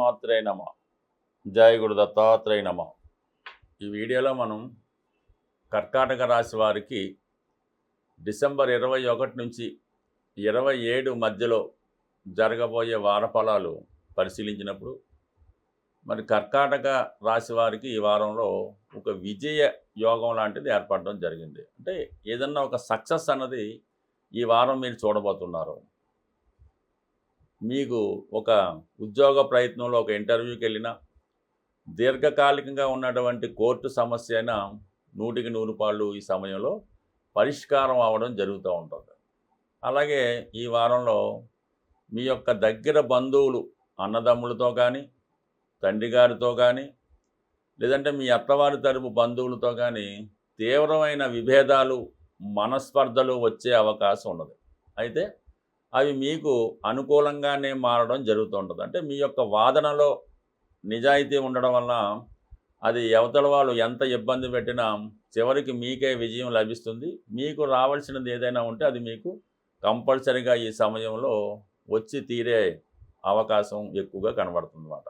శ్రీమాత్రే నమ. జయ గురు దత్తాత్రేయ నమ. ఈ వీడియోలో మనం కర్కాటక రాశి వారికి డిసెంబర్ ఇరవై ఒకటి నుంచి ఇరవై ఏడు మధ్యలో జరగబోయే వార ఫలాలు పరిశీలించినప్పుడు మరి కర్కాటక రాశి వారికి ఈ వారంలో ఒక విజయ యోగం లాంటిది ఏర్పడడం జరిగింది. అంటే ఏదన్నా ఒక సక్సెస్ అన్నది ఈ వారం మీరు చూడబోతున్నారు. మీకు ఒక ఉద్యోగ ప్రయత్నంలో ఒక ఇంటర్వ్యూకి వెళ్ళినా దీర్ఘకాలికంగా ఉన్నటువంటి కోర్టు సమస్య అయినా నూటికి నూరు పాళ్ళు ఈ సమయంలో పరిష్కారం అవ్వడం జరుగుతూ ఉంటుంది. అలాగే ఈ వారంలో మీ యొక్క దగ్గర బంధువులు అన్నదమ్ములతో కానీ తండ్రి గారితో కానీ లేదంటే మీ అత్తవారి తరపు బంధువులతో కానీ తీవ్రమైన విభేదాలు మనస్పర్ధలు వచ్చే అవకాశం ఉన్నది. అయితే అవి మీకు అనుకూలంగానే మారడం జరుగుతూ ఉంటుంది. అంటే మీ యొక్క వాదనలో నిజాయితీ ఉండడం వల్ల అది అవతల వాళ్ళు ఎంత ఇబ్బంది పెట్టినా చివరికి మీకే విజయం లభిస్తుంది. మీకు రావాల్సినది ఏదైనా ఉంటే అది మీకు కంపల్సరిగా ఈ సమయంలో వచ్చి తీరే అవకాశం ఎక్కువగా కనబడుతుందన్నమాట.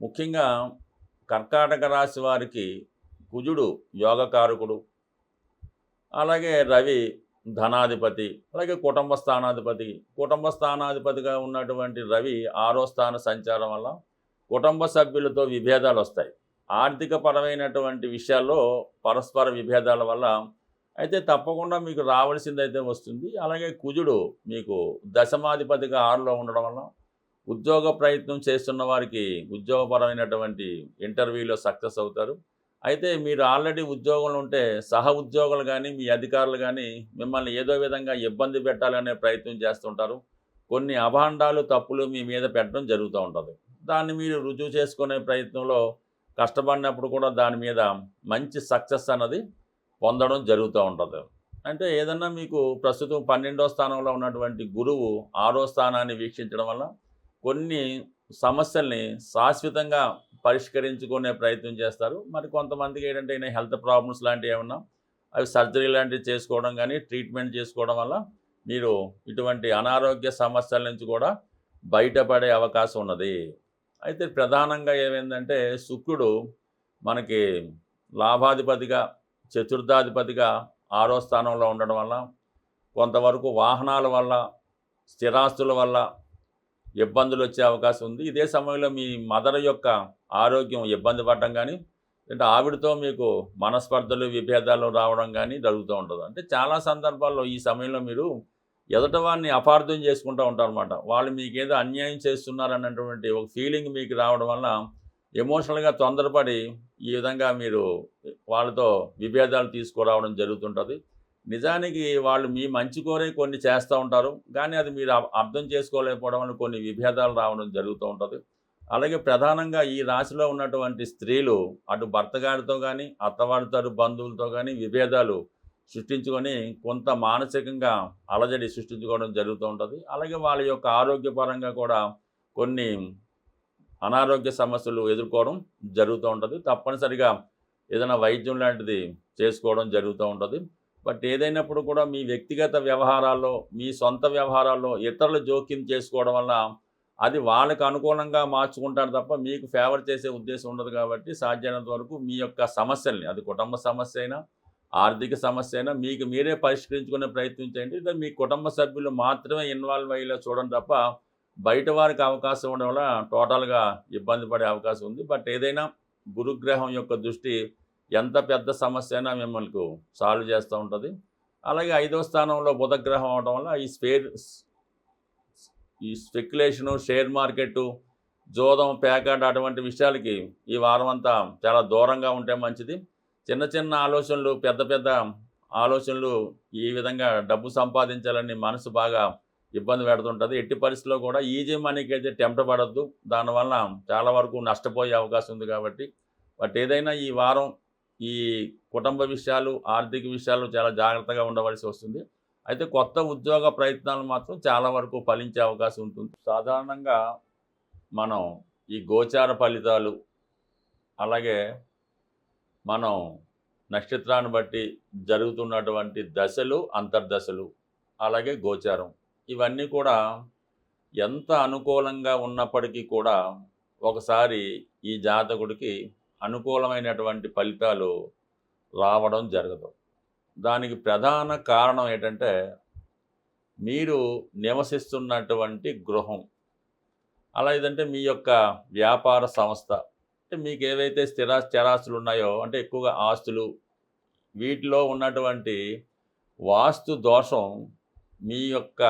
ముఖ్యంగా కర్కాటక రాశి వారికి కుజుడు యోగకారకుడు అలాగే రవి ధనాధిపతి అలాగే కుటుంబ స్థానాధిపతి. కుటుంబ స్థానాధిపతిగా ఉన్నటువంటి రవి ఆరో స్థాన సంచారం వల్ల కుటుంబ సభ్యులతో విభేదాలు వస్తాయి. ఆర్థిక పరమైనటువంటి విషయాల్లో పరస్పర విభేదాల వల్ల అయితే తప్పకుండా మీకు రావాల్సిందైతే వస్తుంది. అలాగే కుజుడు మీకు దశమాధిపతిగా ఆరులో ఉండడం వల్ల ఉద్యోగ ప్రయత్నం చేస్తున్న వారికి ఉద్యోగపరమైనటువంటి ఇంటర్వ్యూలో సక్సెస్ అవుతారు. అయితే మీరు ఆల్రెడీ ఉద్యోగంలో ఉంటే సహ ఉద్యోగులు కానీ మీ అధికారులు కానీ మిమ్మల్ని ఏదో విధంగా ఇబ్బంది పెట్టాలనే ప్రయత్నం చేస్తుంటారు. కొన్ని అభాండాలు తప్పులు మీ మీద పెట్టడం జరుగుతూ ఉంటుంది. దాన్ని మీరు రుజువు చేసుకునే ప్రయత్నంలో కష్టపడినప్పుడు కూడా దాని మీద మంచి సక్సెస్ అన్నది పొందడం జరుగుతూ ఉంటుంది. అంటే ఏదన్నా మీకు ప్రస్తుతం పన్నెండో స్థానంలో ఉన్నటువంటి గురువు ఆరో స్థానాన్ని వీక్షించడం వల్ల కొన్ని సమస్యల్ని శాశ్వతంగా పరిష్కరించుకునే ప్రయత్నం చేస్తారు. మరి కొంతమందికి ఏంటంటే ఈయన హెల్త్ ప్రాబ్లమ్స్ లాంటివి ఏమన్నా అవి సర్జరీ లాంటివి చేసుకోవడం కానీ ట్రీట్మెంట్ చేసుకోవడం వల్ల మీరు ఇటువంటి అనారోగ్య సమస్యల నుంచి కూడా బయటపడే అవకాశం ఉన్నది. అయితే ప్రధానంగా ఏమైందంటే శుక్రుడు మనకి లాభాధిపతిగా చతుర్థాధిపతిగా ఆరో స్థానంలో ఉండడం వల్ల కొంతవరకు వాహనాల వల్ల స్థిరాస్తుల వల్ల ఇబ్బందులు వచ్చే అవకాశం ఉంది. ఇదే సమయంలో మీ మదర్ యొక్క ఆరోగ్యం ఇబ్బంది పడడం కానీ అంటే ఆవిడతో మీకు మనస్పర్ధలు విభేదాలు రావడం కానీ జరుగుతూ ఉంటుంది. అంటే చాలా సందర్భాల్లో ఈ సమయంలో మీరు ఎదుట వారిని అపార్థం చేసుకుంటూ ఉంటారన్నమాట. వాళ్ళు మీకు ఏదో అన్యాయం చేస్తున్నారన్నటువంటి ఒక ఫీలింగ్ మీకు రావడం వల్ల ఎమోషనల్గా తొందరపడి ఈ విధంగా మీరు వాళ్ళతో విభేదాలు తీసుకురావడం జరుగుతుంటుంది. నిజానికి వాళ్ళు మీ మంచి కోరే కొన్ని చేస్తూ ఉంటారు కానీ అది మీరు అర్థం చేసుకోలేకపోవడం వల్ల కొన్ని విభేదాలు రావడం జరుగుతూ ఉంటుంది. అలాగే ప్రధానంగా ఈ రాశిలో ఉన్నటువంటి స్త్రీలు అటు భర్త గారితో కానీ అత్తవారితో బంధువులతో కానీ విభేదాలు సృష్టించుకొని కొంత మానసికంగా అలజడి సృష్టించుకోవడం జరుగుతూ ఉంటుంది. అలాగే వాళ్ళ యొక్క ఆరోగ్యపరంగా కూడా కొన్ని అనారోగ్య సమస్యలు ఎదుర్కోవడం జరుగుతూ ఉంటుంది. తప్పనిసరిగా ఏదైనా వైద్యం లాంటిది చేసుకోవడం జరుగుతూ ఉంటుంది. బట్ ఏదైనప్పుడు కూడా మీ వ్యక్తిగత వ్యవహారాల్లో మీ సొంత వ్యవహారాల్లో ఇతరులు జోక్యం చేసుకోవడం వల్ల అది వాళ్ళకు అనుకూలంగా మార్చుకుంటారు తప్ప మీకు ఫేవర్ చేసే ఉద్దేశం ఉండదు కాబట్టి సాధ్యమైనంత వరకు మీ యొక్క సమస్యల్ని అది కుటుంబ సమస్య అయినా ఆర్థిక సమస్య అయినా మీకు మీరే పరిష్కరించుకునే ప్రయత్నం చేయండి. లేదా మీ కుటుంబ సభ్యులు మాత్రమే ఇన్వాల్వ్ అయ్యేలా చూడండి తప్ప బయట వారికి అవకాశం ఉండడం వల్ల టోటల్గా ఇబ్బంది పడే అవకాశం ఉంది. బట్ ఏదైనా గురుగ్రహం యొక్క దృష్టి ఎంత పెద్ద సమస్య అయినా మిమ్మల్ని సాల్వ్ చేస్తూ ఉంటుంది. అలాగే ఐదో స్థానంలో బుధగ్రహం అవడం వల్ల ఈ స్పేర్ ఈ స్పెక్యులేషను షేర్ మార్కెట్ జోదం పేకాట అటువంటి విషయాలకి ఈ వారం అంతా చాలా దూరంగా ఉంటే మంచిది. చిన్న చిన్న ఆలోచనలు పెద్ద పెద్ద ఆలోచనలు ఈ విధంగా డబ్బు సంపాదించాలని మనసు బాగా ఇబ్బంది పెడుతుంటుంది. ఎట్టి పరిస్థితుల్లో కూడా ఈజీ మనీకి అయితే టెంప్ట్ పడద్దు. దానివల్ల చాలా వరకు నష్టపోయే అవకాశం ఉంది కాబట్టి. బట్ ఏదైనా ఈ వారం ఈ కుటుంబ విషయాలు ఆర్థిక విషయాలు చాలా జాగ్రత్తగా ఉండవలసి వస్తుంది. అయితే కొత్త ఉద్యోగ ప్రయత్నాలు మాత్రం చాలా వరకు ఫలించే అవకాశం ఉంటుంది. సాధారణంగా మనం ఈ గోచార ఫలితాలు అలాగే మనం నక్షత్రాన్ని బట్టి జరుగుతున్నటువంటి దశలు అంతర్దశలు అలాగే గోచారం ఇవన్నీ కూడా ఎంత అనుకూలంగా ఉన్నప్పటికీ కూడా ఒకసారి ఈ జాతకుడికి అనుకూలమైనటువంటి ఫలితాలు రావడం జరగదు. దానికి ప్రధాన కారణం ఏంటంటే మీరు నివసిస్తున్నటువంటి గృహం అలా ఏదంటే మీ యొక్క వ్యాపార సంస్థ అంటే మీకు ఏవైతే స్థిరా స్థిరాస్తులు ఉన్నాయో అంటే ఎక్కువగా ఆస్తులు వీటిలో ఉన్నటువంటి వాస్తు దోషం మీ యొక్క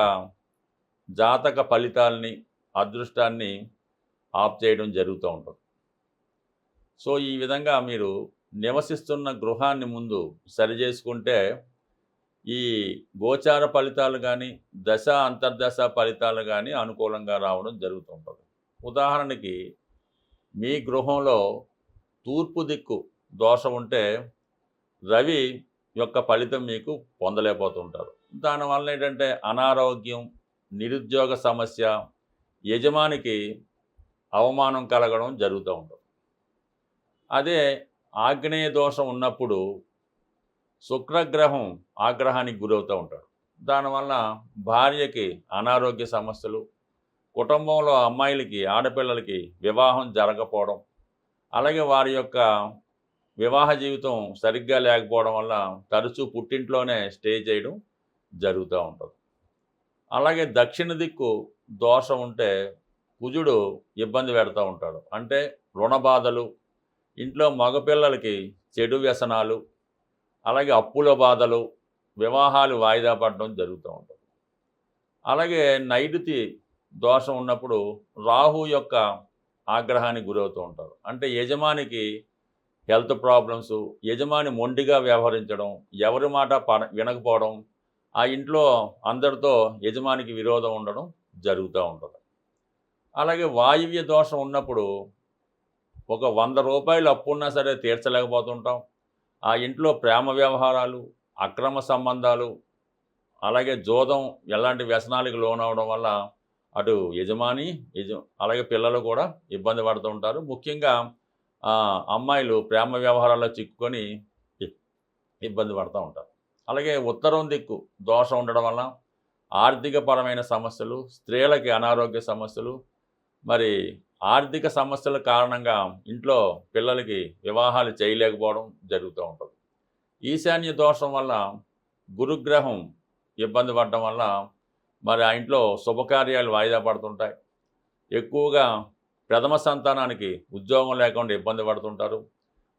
జాతక ఫలితాలని అదృష్టాన్ని ఆఫ్ చేయడం జరుగుతూ ఉంటుంది. సో ఈ విధంగా మీరు నివసిస్తున్న గృహాన్ని ముందు సరిచేసుకుంటే ఈ గోచార ఫలితాలు కానీ దశ అంతర్దశ ఫలితాలు కానీ అనుకూలంగా రావడం జరుగుతుంటుంది. ఉదాహరణకి మీ గృహంలో తూర్పు దిక్కు దోషం ఉంటే రవి యొక్క ఫలితం మీకు పొందలేకపోతుంటారు. దానివల్ల ఏంటంటే అనారోగ్యం నిరుద్యోగ సమస్య యజమానికి అవమానం కలగడం జరుగుతూ ఉంటుంది. అదే ఆగ్నేయ దోషం ఉన్నప్పుడు శుక్రగ్రహం ఆగ్రహానికి గురవుతూ ఉంటాడు. దానివల్ల భార్యకి అనారోగ్య సమస్యలు కుటుంబంలో అమ్మాయిలకి ఆడపిల్లలకి వివాహం జరగకపోవడం అలాగే వారి యొక్క వివాహ జీవితం సరిగ్గా లేకపోవడం వల్ల తరచూ పుట్టింట్లోనే స్టే చేయడం జరుగుతూ ఉంటుంది. అలాగే దక్షిణ దిక్కు దోషం ఉంటే కుజుడు ఇబ్బంది పెడతా ఉంటాడు. అంటే రుణ బాధలు ఇంట్లో మగపిల్లలకి చెడు వ్యసనాలు అలాగే అప్పుల బాధలు వివాహాలు వాయిదా పడడం జరుగుతూ ఉంటుంది. అలాగే నైరుతి దోషం ఉన్నప్పుడు రాహు యొక్క ఆగ్రహానికి గురవుతూ ఉంటారు. అంటే యజమానికి హెల్త్ ప్రాబ్లమ్స్ యజమాని మొండిగా వ్యవహరించడం ఎవరి మాట పడ వినకపోవడం ఆ ఇంట్లో అందరితో యజమానికి విరోధం ఉండడం జరుగుతూ ఉంటుంది. అలాగే వాయువ్య దోషం ఉన్నప్పుడు ఒక వంద రూపాయలు అప్పు ఉన్నా సరే తీర్చలేకపోతుంటాం. ఆ ఇంట్లో ప్రేమ వ్యవహారాలు అక్రమ సంబంధాలు అలాగే జోదం ఎలాంటి వ్యసనాలకు లోనవడం వల్ల అటు యజమాని యజ అలాగే పిల్లలు కూడా ఇబ్బంది పడుతూ ఉంటారు ముఖ్యంగా అమ్మాయిలు ప్రేమ వ్యవహారాల్లో చిక్కుకొని ఇబ్బంది పడుతూ ఉంటారు. అలాగే ఉత్తరం దిక్కు దోషం ఉండడం వల్ల ఆర్థికపరమైన సమస్యలు స్త్రీలకి అనారోగ్య సమస్యలు మరి ఆర్థిక సమస్యల కారణంగా ఇంట్లో పిల్లలకి వివాహాలు చేయలేకపోవడం జరుగుతూ ఉంటుంది. ఈశాన్య దోషం వల్ల గురుగ్రహం ఇబ్బంది పడటం వల్ల మరి ఆ ఇంట్లో శుభకార్యాలు వాయిదా పడుతుంటాయి. ఎక్కువగా ప్రథమ సంతానానికి ఉద్యోగం లేకుండా ఇబ్బంది పడుతుంటారు.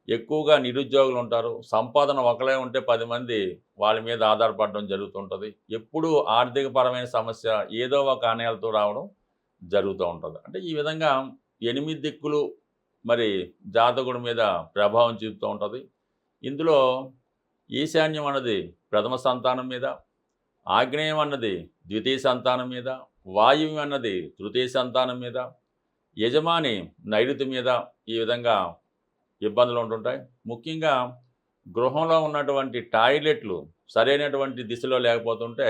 ఎక్కువగా నిరుద్యోగులు ఉంటారు. సంపాదన ఒకలే ఉంటే పది మంది వాళ్ళ మీద ఆధారపడడం జరుగుతుంటుంది. ఎప్పుడూ ఆర్థికపరమైన సమస్య ఏదో ఒక ఆనయాలతో రావడం జరుగుతూ ఉంటుంది. అంటే ఈ విధంగా ఎనిమిది దిక్కులు మరి జాతకుడి మీద ప్రభావం చూపుతూ ఉంటుంది. ఇందులో ఈశాన్యం అన్నది ప్రథమ సంతానం మీద ఆగ్నేయం అన్నది ద్వితీయ సంతానం మీద వాయువు అన్నది తృతీయ సంతానం మీద యజమాని నైరుతి మీద ఈ విధంగా ఇబ్బందులు ఉంటుంటాయి. ముఖ్యంగా గృహంలో ఉన్నటువంటి టాయిలెట్లు సరైనటువంటి దిశలో లేకపోతుంటే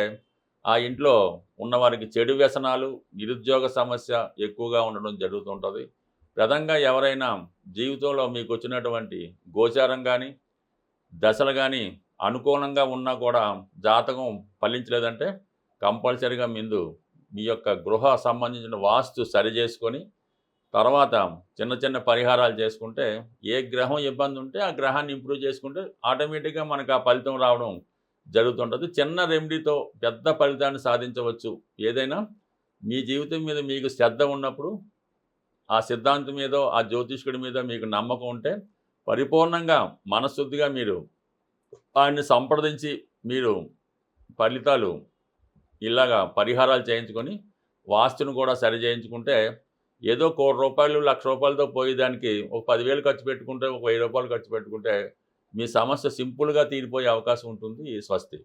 ఆ ఇంట్లో ఉన్నవారికి చెడు వ్యసనాలు నిరుద్యోగ సమస్య ఎక్కువగా ఉండడం జరుగుతుంటుంది. ప్రధంగా ఎవరైనా జీవితంలో మీకు వచ్చినటువంటి గోచారం కానీ దశలు కానీ అనుకూలంగా ఉన్నా కూడా జాతకం ఫలించలేదంటే కంపల్సరీగా ముందు మీ యొక్క గృహ సంబంధించిన వాస్తు సరి చేసుకొని తర్వాత చిన్న చిన్న పరిహారాలు చేసుకుంటే ఏ గ్రహం ఇబ్బంది ఉంటే ఆ గ్రహాన్ని ఇంప్రూవ్ చేసుకుంటే ఆటోమేటిక్గా మనకు ఆ ఫలితం రావడం జరుగుతుంటుంది. చిన్న రెమెడీతో పెద్ద ఫలితాన్ని సాధించవచ్చు. ఏదైనా మీ జీవితం మీద మీకు శ్రద్ధ ఉన్నప్పుడు ఆ సిద్ధాంతం మీద ఆ జ్యోతిష్కుడి మీద మీకు నమ్మకం ఉంటే పరిపూర్ణంగా మనశుద్ధిగా మీరు ఆయన్ని సంప్రదించి మీరు ఫలితాలు ఇలాగా పరిహారాలు చేయించుకొని వాస్తును కూడా సరి చేయించుకుంటే ఏదో కోటి రూపాయలు లక్ష రూపాయలతో పోయేదానికి ఒక పదివేలు ఖర్చు పెట్టుకుంటే ఒక వెయ్యి రూపాయలు ఖర్చు పెట్టుకుంటే మీ సమస్య సింపుల్గా తీరిపోయే అవకాశం ఉంటుంది స్వస్తి.